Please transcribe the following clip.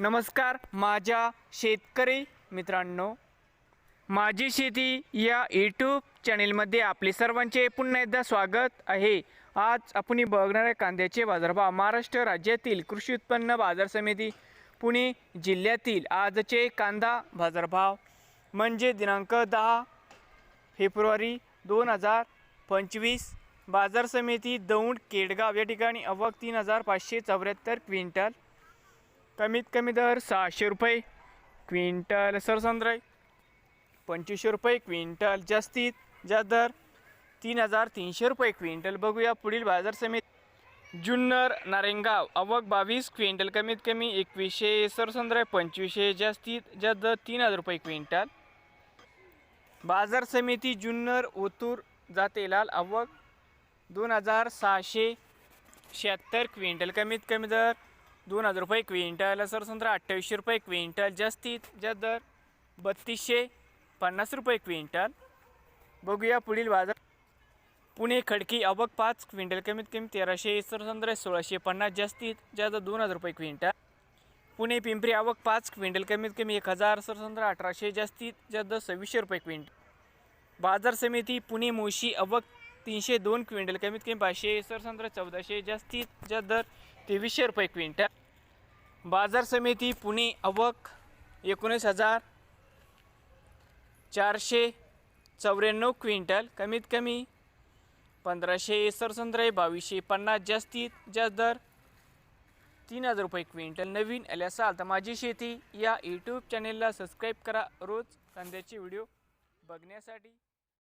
नमस्कार माझ्या शेतकरी मित्रांनो. माझी शेती या यूट्यूब चॅनेलमध्ये आपले सर्वांचे पुन्हा एकदा स्वागत आहे. आज आपण बघणाऱ्या कांद्याचे बाजारभाव महाराष्ट्र राज्यातील कृषी उत्पन्न बाजार समिती पुणे जिल्ह्यातील आजचे कांदा बाजारभाव म्हणजे दिनांक दहा फेब्रुवारी दोन हजार पंचवीस. बाजार समिती दौंड केडगाव या ठिकाणी अवक तीन हजार पाचशे चौऱ्याहत्तर क्विंटल कमीत कमी दर सहाशे रुपये क्विंटल सरसंद्राई पंचवीसशे रुपये क्विंटल जास्तीत जास्त दर तीन हजार तीनशे रुपये क्विंटल बघूया पुढील बाजार समिती. जुन्नर नारेंगाव अवक बावीस क्विंटल कमीत कमी एकवीसशे सरसंद्राई पंचवीसशे जास्तीत जास्त दर तीन हजार रुपये क्विंटल. बाजार समिती जुन्नर ओतूर जातेलाल अवक दोन हजार सहाशे शहात्तर क्विंटल कमीत कमी दर दोन हजार रुपये क्विंटल सरसंत्रा अठ्ठावीसशे रुपये क्विंटल जास्तीत जास्त दर बत्तीसशे पन्नास रुपये क्विंटल. बघूया पुढील बाजार. पुणे खडकी अबक पाच क्विंटल कमीत कमी तेराशे सरसंत्रा सोळाशे पन्नास जास्तीत जास्त दोन हजार रुपये क्विंटल. पुणे पिंपरी आवक पाच क्विंटल कमीत कमी एक हजार सरसंत्रा अठराशे जास्तीत जास्त सव्वीसशे रुपये क्विंटल. बाजार समिती पुणे मोशी अवक तीनशे दोन क्विंटल कमीत कमी पाचशे सरसंत्रा चौदाशे जास्तीत जास्त दर तेवीसशे रुपये क्विंटल. बाजार समिती पुणे अवक एकोणीस हजार चारशे चौऱ्याण्णव क्विंटल. कमीत कमी पंधराशे सरसंत्रा बावीसशे पन्नास जास्तीत जास्त दर तीन हजार रुपये क्विंटल. नवीन आले असाल तर माझी शेती या यूट्यूब चॅनेलला सबस्क्राईब करा. रोज कांद्याचे व्हिडिओ बघण्यासाठी.